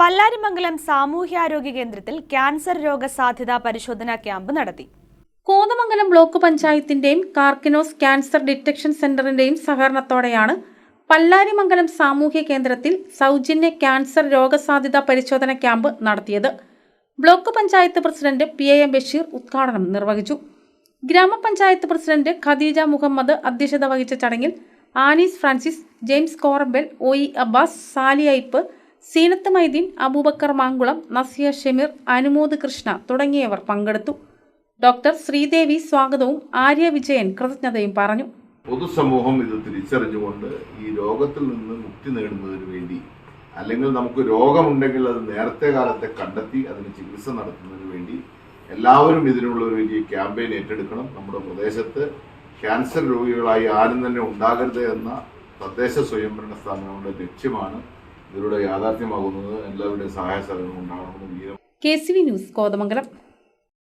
പല്ലാരിമംഗലം സാമൂഹ്യാരോഗ്യ കേന്ദ്രത്തിൽ ക്യാൻസർ രോഗസാധ്യതാ പരിശോധനാ ക്യാമ്പ് നടത്തി. കോതമംഗലം ബ്ലോക്ക് പഞ്ചായത്തിന്റെയും കാർക്കിനോസ് ക്യാൻസർ ഡിറ്റക്ഷൻ സെന്ററിന്റെയും സഹകരണത്തോടെയാണ് പല്ലാരിമംഗലം സാമൂഹ്യ കേന്ദ്രത്തിൽ സൗജന്യ ക്യാൻസർ രോഗസാധ്യതാ പരിശോധന ക്യാമ്പ് നടത്തിയത്. Block panchayat president P A M Basheer ഉദ്ഘാടനം നിർവഹിച്ചു. ഗ്രാമപഞ്ചായത്ത് പ്രസിഡന്റ് ഖദീജ മുഹമ്മദ് അധ്യക്ഷത വഹിച്ച ചടങ്ങിൽ Anees Francis James Korambal O E Abbas Sali Aipe Seenath Mydeen Aboobacker Mankulam Nasiya Shemeer Anumod Krishna തുടങ്ങിയവർ പങ്കെടുത്തു. ഡോക്ടർ ശ്രീദേവി സ്വാഗതവും ആര്യ വിജയൻ കൃതജ്ഞതയും പറഞ്ഞു. പൊതുസമൂഹം ഇത് തിരിച്ചറിഞ്ഞുകൊണ്ട് ഈ രോഗത്തിൽ നിന്ന് മുക്തി നേടുന്നതിന് വേണ്ടി അല്ലെങ്കിൽ നമുക്ക് രോഗമുണ്ടെങ്കിൽ അത് നേരത്തെ കാലത്തെ കണ്ടെത്തി അതിന് ചികിത്സ നടത്തുന്നതിന് വേണ്ടി എല്ലാവരും ഇതിനുള്ള ഒരു വലിയ ക്യാമ്പയിൻ ഏറ്റെടുക്കണം. നമ്മുടെ പ്രദേശത്ത് ക്യാൻസർ രോഗികളായി ആരും തന്നെ ഉണ്ടാകരുത് എന്ന തദ്ദേശ സ്വയംഭരണ സ്ഥാപനങ്ങളുടെ ലക്ഷ്യമാണ് ഇതിലൂടെ യാഥാർത്ഥ്യമാകുന്നത് എല്ലാവരുടെയും സഹായ സഹകരണം ഉണ്ടാകണമെന്ന് K C V news Kothamangalam.